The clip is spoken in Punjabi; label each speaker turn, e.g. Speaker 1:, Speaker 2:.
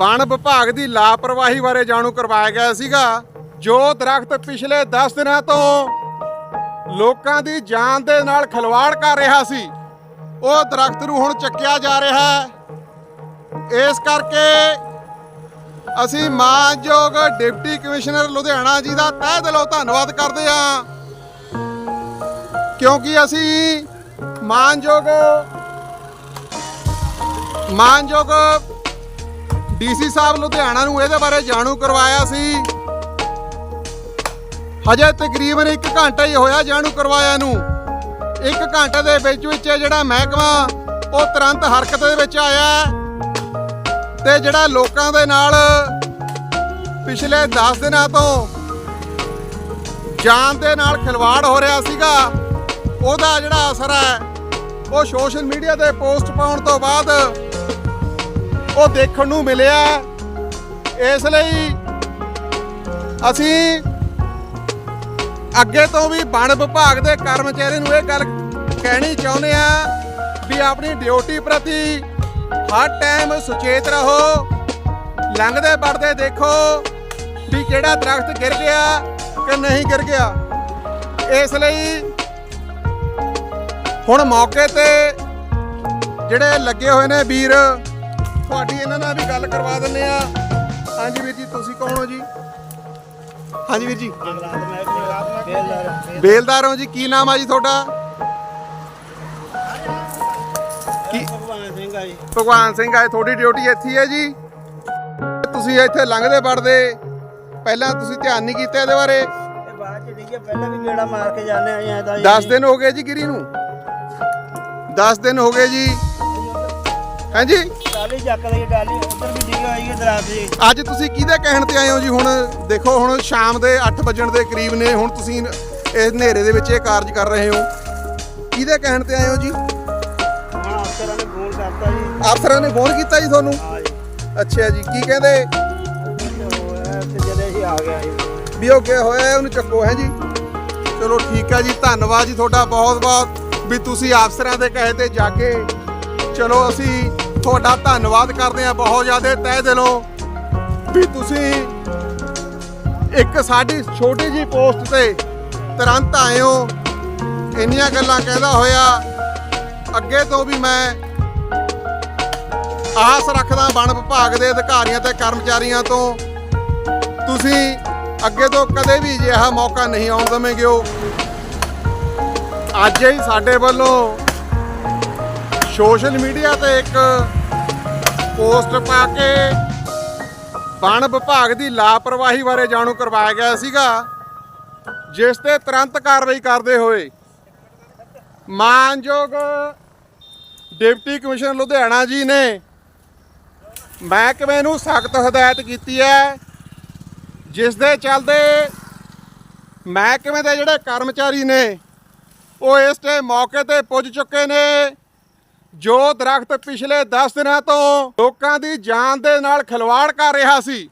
Speaker 1: ਵਣ ਵਿਭਾਗ ਦੀ ਲਾਪਰਵਾਹੀ ਬਾਰੇ ਜਾਣੂ ਕਰਵਾਇਆ ਗਿਆ ਸੀਗਾ। ਜੋ ਦਰਖਤ ਪਿਛਲੇ 10 ਦਿਨਾਂ ਤੋਂ ਲੋਕਾਂ ਦੀ ਜਾਨ ਦੇ ਨਾਲ ਖਿਲਵਾੜ ਕਰ ਰਿਹਾ ਸੀ, ਉਹ ਦਰਖਤ ਨੂੰ ਹੁਣ ਚੱਕਿਆ ਜਾ ਰਿਹਾ ਹੈ। ਇਸ ਕਰਕੇ ਅਸੀਂ ਮਾਨਯੋਗ ਡਿਪਟੀ ਕਮਿਸ਼ਨਰ ਲੁਧਿਆਣਾ ਜੀ ਦਾ ਤਹਿ ਦਿਲੋਂ ਧੰਨਵਾਦ ਕਰਦੇ ਹਾਂ। ਕਿਉਂਕਿ ਅਸੀਂ ਮਾਨਯੋਗ ਮਾਨਯੋਗ ਡੀਸੀ ਸਾਹਿਬ ਲੁਧਿਆਣਾ ਨੂੰ ਇਹਦੇ ਬਾਰੇ ਜਾਣੂ ਕਰਵਾਇਆ ਸੀ। ਹਜੇ ਤਕਰੀਬਨ 1 ਘੰਟਾ ਹੀ ਹੋਇਆ ਜਾਣੂ ਕਰਵਾਇਆ ਨੂੰ। 1 ਘੰਟੇ ਦੇ ਵਿੱਚ ਵਿੱਚ ਜਿਹੜਾ ਮਹਿਕਮਾ, ਉਹ ਤੁਰੰਤ ਹਰਕਤ ਦੇ ਵਿੱਚ ਆਇਆ ਹੈ ਤੇ ਜਿਹੜਾ ਲੋਕਾਂ ਦੇ ਨਾਲ ਪਿਛਲੇ 10 ਦਿਨਾਂ ਤੋਂ ਜਾਨ ਦੇ ਨਾਲ ਖਿਲਵਾੜ ਹੋ ਰਿਹਾ ਸੀਗਾ, ਉਹਦਾ ਜਿਹੜਾ ਅਸਰ ਹੈ, ਉਹ ਸੋਸ਼ਲ ਮੀਡੀਆ ਤੇ ਪੋਸਟ ਪਾਉਣ ਤੋਂ ਬਾਅਦ ਉਹ ਦੇਖਣ ਨੂੰ ਮਿਲਿਆ। ਇਸ ਲਈ ਅਸੀਂ ਅੱਗੇ ਤੋਂ ਵੀ ਵਣ ਵਿਭਾਗ ਦੇ ਕਰਮਚਾਰੀ ਨੂੰ ਇਹ ਗੱਲ ਕਹਿਣੀ ਚਾਹੁੰਦੇ ਆ ਵੀ ਆਪਣੀ ਡਿਊਟੀ ਪ੍ਰਤੀ ਹਰ ਟਾਈਮ ਸੁਚੇਤ ਰਹੋ, ਲੰਘਦੇ ਵੜਦੇ ਦੇਖੋ ਵੀ ਕਿਹੜਾ ਦਰਖਤ ਗਿਰ ਗਿਆ ਕਿ ਨਹੀਂ ਗਿਰ ਗਿਆ। ਇਸ ਲਈ ਹੁਣ ਮੌਕੇ ਤੇ ਜਿਹੜੇ ਲੱਗੇ ਹੋਏ ਨੇ ਵੀਰ ਤੁਹਾਡੀ ਇਹਨਾਂ ਨਾਲ ਵੀ ਗੱਲ ਕਰਵਾ ਦਿੰਨੇ ਆ ਹਾਂਜੀ ਵੀਰ ਜੀ, ਤੁਸੀਂ ਕੌਣ ਹੋ ਜੀ? ਹਾਂਜੀ ਵੀਰ ਜੀ। ਬੇਲਦਾਰ ਹੋ ਜੀ, ਕੀ ਨਾਮ ਆ ਜੀ ਤੁਹਾਡਾ?
Speaker 2: ਭਗਵਾਨ ਸਿੰਘ ਆ ਜੀ
Speaker 1: ਭਗਵਾਨ ਸਿੰਘ ਆਏ ਤੁਹਾਡੀ ਡਿਊਟੀ ਇੱਥੇ ਹੈ ਜੀ। ਤੁਸੀਂ ਇੱਥੇ ਲੰਘਦੇ ਵੜਦੇ, ਪਹਿਲਾਂ ਤੁਸੀਂ ਧਿਆਨ ਨਹੀਂ ਕੀਤਾ ਇਹਦੇ ਬਾਰੇ।
Speaker 2: ਇਹ ਬਾਅਦ ਚ ਡਿੱਗੇ ਪਹਿਲਾਂ ਵੀ ਗੇੜਾ ਮਾਰ ਕੇ ਜਾਂਦੇ ਆ ਜਾਂ ਤਾਂ
Speaker 1: 10 ਦਿਨ ਹੋ ਗਏ ਜੀ ਗਿਰੀ ਨੂੰ। 10 ਦਿਨ ਹੋ ਗਏ ਜੀ। ਹਾਂਜੀ?
Speaker 2: ਟਾਲੀ ਚੱਕ ਲਈ ਟਾਲੀ ਉੱਧਰ ਵੀ ਡਿੱਗੀ ਹੋਈ ਹੈ ਦਰਾਤ ਜੀ।
Speaker 1: ਅੱਜ ਤੁਸੀਂ ਕਿਹਦੇ ਕਹਿਣ ਤੇ ਆਏ ਹੋ ਜੀ? ਹੁਣ ਦੇਖੋ ਹੁਣ ਸ਼ਾਮ ਦੇ 8 ਵਜਣ ਦੇ ਕਰੀਬ ਨੇ ਹੁਣ ਤੁਸੀਂ ਇਸ ਹਨੇਰੇ ਦੇ ਵਿੱਚ ਇਹ ਕਾਰਜ ਕਰ ਰਹੇ ਹੋ। ਕਿਹਦੇ ਕਹਿਣ ਤੇ ਆਏ ਹੋ ਜੀ?
Speaker 2: ਹੁਣ ਅਫਸਰਾਂ ਨੇ ਫੋਨ ਕਰਤਾ ਜੀ।
Speaker 1: ਅਫਸਰਾਂ ਨੇ ਫੋਨ ਕੀਤਾ ਜੀ ਤੁਹਾਨੂੰ?
Speaker 2: ਹਾਂ ਜੀ।
Speaker 1: ਅੱਛਾ ਜੀ ਕੀ ਕਹਿੰਦੇ?
Speaker 2: ਤੇ ਹੋਇਆ ਤੇ ਜਦੇ ਹੀ ਆ ਗਿਆ ਜੀ
Speaker 1: ਵੀ ਉਹ ਕਿਹਾ ਹੋਇਆ ਉਹਨੂੰ ਚੱਕੋ ਹੈ ਜੀ? ਚਲੋ ਠੀਕ ਹੈ ਜੀ ਧੰਨਵਾਦ ਜੀ ਤੁਹਾਡਾ ਬਹੁਤ ਬਹੁਤ ਵੀ ਤੁਸੀਂ ਅਫਸਰਾਂ ਦੇ ਕਹੇ ਤੇ ਜਾ ਕੇ ਚਲੋ ਅਸੀਂ ਤੁਹਾਡਾ ਧੰਨਵਾਦ ਕਰਦੇ ਹਾਂ ਬਹੁਤ ਜ਼ਿਆਦਾ, ਤਹਿ ਦਿਲੋਂ ਵੀ ਤੁਸੀਂ ਇੱਕ ਸਾਡੀ ਛੋਟੀ ਜੀ ਪੋਸਟ ਤੇ ਤੁਰੰਤ ਆਏ ਹੋ। ਇੰਨੀਆਂ ਗੱਲਾਂ ਕਹਿੰਦਾ ਹੋਇਆ, ਅੱਗੇ ਤੋਂ ਵੀ ਮੈਂ ਆਸ ਰੱਖਦਾ ਵਣ ਵਿਭਾਗ ਦੇ ਅਧਿਕਾਰੀਆਂ ਤੇ ਕਰਮਚਾਰੀਆਂ ਤੋਂ, ਤੁਸੀਂ ਅੱਗੇ ਤੋਂ ਕਦੇ ਵੀ ਅਜਿਹਾ ਮੌਕਾ ਨਹੀਂ ਆਉਣ ਦੇਵਾਂਗੇ ਅੱਜ ਹੀ ਸਾਡੇ ਵੱਲੋਂ ਸੋਸ਼ਲ ਮੀਡੀਆ ਤੇ ਇੱਕ ਪੋਸਟ ਪਾ ਕੇ ਵਣ ਵਿਭਾਗ ਦੀ ਲਾਪਰਵਾਹੀ ਬਾਰੇ ਜਾਣੂ ਕਰਵਾਇਆ ਗਿਆ ਸੀਗਾ, ਜਿਸ ਤੇ ਤੁਰੰਤ ਕਾਰਵਾਈ ਕਰਦੇ ਹੋਏ ਮਾਨਯੋਗ ਡਿਪਟੀ ਕਮਿਸ਼ਨਰ ਲੁਧਿਆਣਾ ਜੀ ਨੇ ਮਹਿਕਮੇ ਨੂੰ ਸਖਤ ਹਦਾਇਤ ਕੀਤੀ ਹੈ, ਜਿਸ ਦੇ ਚੱਲਦੇ ਮਹਿਕਮੇ ਦੇ ਜਿਹੜੇ ਕਰਮਚਾਰੀ ਨੇ, ਉਹ ਇਸ ਤੇ ਮੌਕੇ ਤੇ ਪੁੱਜ ਚੁੱਕੇ ਨੇ। ਜੋ ਦਰਖਤ ਪਿਛਲੇ 10 ਦਿਨਾਂ ਤੋਂ ਲੋਕਾਂ ਦੀ ਜਾਨ ਦੇ ਨਾਲ ਖਿਲਵਾੜ ਕਰ ਰਿਹਾ ਸੀ।